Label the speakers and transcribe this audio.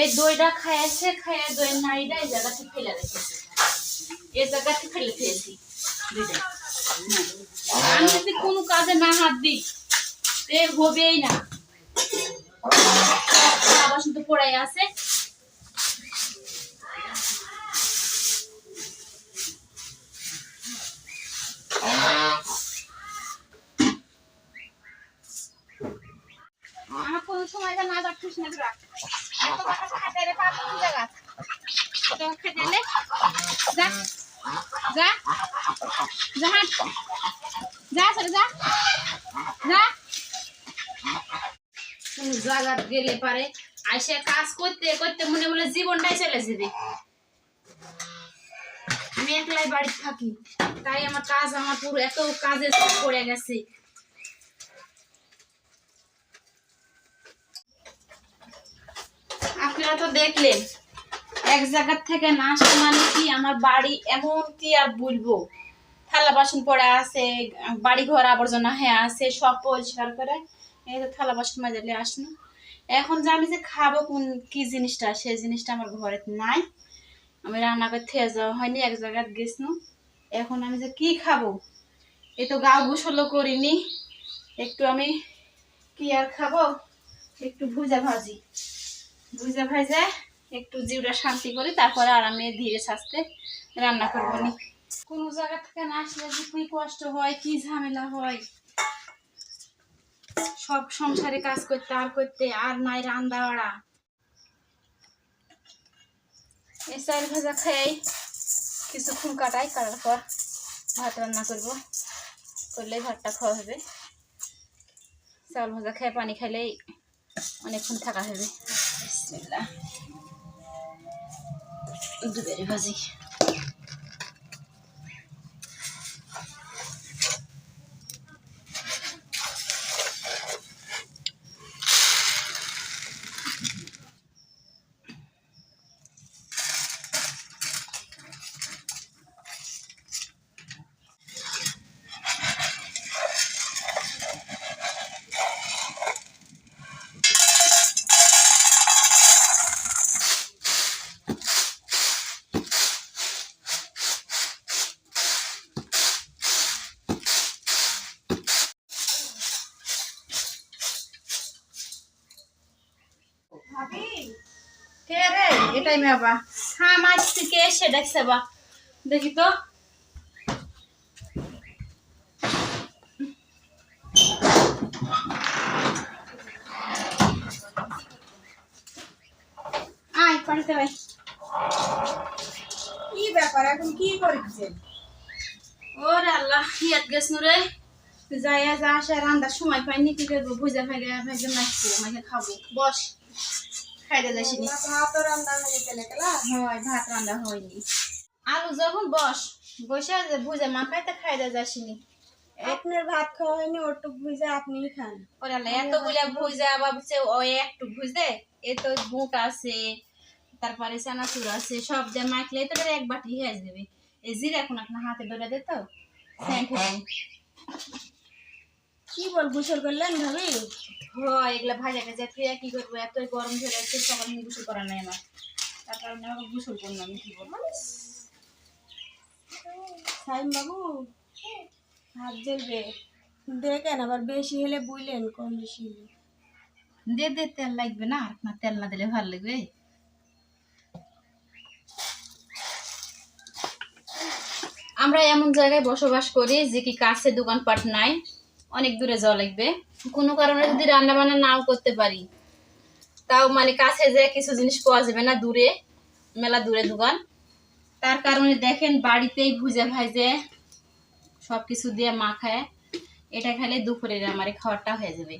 Speaker 1: এই দইটা খাইছে খাইয়া দই নাড়িটা এই জায়গাতে ফেলে রেখেছে। এই জায়গাতে ফেলে খেয়েছি আমি যদি কোনো কাজে না হাত দিই এ হবেই না। আবার শুধু পড়াই আছে। আমার কোনো সময় না যাচ্ছিস না তোরা যা গেলে পারে আইসে কাজ করতে করতে মনে মনে জীবনটাই চলে যাবে আমি একলাই বাড়িতে থাকি, তাই আমার কাজ আমার পুরো এত কাজে পড়ে গেছে। আপনারা তো দেখলেন। এক জায়গার থেকে না আসা মানে কি আমার বাড়ি এমন কি আর বলব? থালা বাসন পড়ে আছে বাড়ি ঘর আবর্জনা হ্যাঁ আছে, সব পরিষ্কার করে। এই তো থালা বাসন মাজালে আসলো এখন যে আমি যে খাব কোন কি জিনিসটা সেই জিনিসটা আমার ঘরে নাই। আমি রান্না করতে যাওয়া হয়নি, এক জায়গায় গেছিলাম। এখন আমি যে কি খাব? এ তো গা গোসলও করিনি। একটু আমি কি আর খাব? একটু ভুজা ভাজি। ভুজা ভাজা একটু জিউটা শান্তি করি, তারপরে আরামে ধীরে সাজতে রান্না করব নি। কোনো জায়গা থেকে না আসলে যে কি কষ্ট হয়, কি ঝামেলা হয়। সব সংসারে কাজ করতে, আর করতে আর নাই রান্না বাড়া। এই চাল ভাজা খাই কিছুক্ষণ কাটাই, কাটার পর ভাত রান্না করব। করলেই ভাতটা খাওয়া হবে। চাল ভাজা খেয়ে পানি খাইলেই অনেকক্ষণ থাকা হবে। বিসমিল্লাহ। দুবেরি ভাজি কে রে এটাই মেবা হ্যাঁ মাছ থেকে এসে দেখছে বা। দেখি তো। আয় ভাই
Speaker 2: কি ব্যাপার এখন কি করছেন
Speaker 1: ওরে আল্লাহ ইয়াত গেছ রে যাইয়া যা আসে রান্দার সময় পাইনি কি করব? ভুজা ভাগে ভাগে নাচবো আমাকে খাব। বস। খাইতে যাসিনি
Speaker 2: ভাত রান্না হয়ে
Speaker 1: হয় ভাত হয়নি। আলু যখন বস বসে আছে ভুজা মাখাইতে খাইতে যাসিনি
Speaker 2: আপনার ভাত খাওয়া হয়নি ওটুক ভুজে আপনি খান।
Speaker 1: ভুজা ওই একটু ভুজে এ তো বুট আছে তারপরে চানাচুর আছে সব দিয়ে মাখলে তো এক বাটি হয়ে যাবে। এই জিরা এখন আপনার হাতে ধরে দে তো। স্যান্ড হবে
Speaker 2: কি বল গোসল করলেন ভাবি?
Speaker 1: হয় এগুলা ভাজা টাজা খেয়ে কি করব? এত গরম ধরে আছে সকাল গোসল করা নাই আমার। তার কারণে আমাকে গোসল করলাম আমি কি বলব?
Speaker 2: সাইম বাবু হাত জ্বলবে। দেখেন আবার বেশি হলে বুঝলেন কম বেশি হলে।
Speaker 1: দে দে তেল লাগবে না আর না তেল না দিলে ভালো লাগবে। আমরা এমন জায়গায় বসবাস করি যে কি কাছে দোকানপাট নাই। অনেক দূরে যাওয়া লাগবে। কোনো কারণে যদি রান্না বান্না নাও করতে পারি, তাও মানে কাছে যে কিছু জিনিস পাওয়া যাবে না দূরে, মেলা দূরে দোকান। তার কারণে দেখেন বাড়িতেই ভুজে ভাইজে সব কিছু দিয়ে মা খায় এটা খেলে দুপুরের আমার খাওয়ারটা হয়ে যাবে।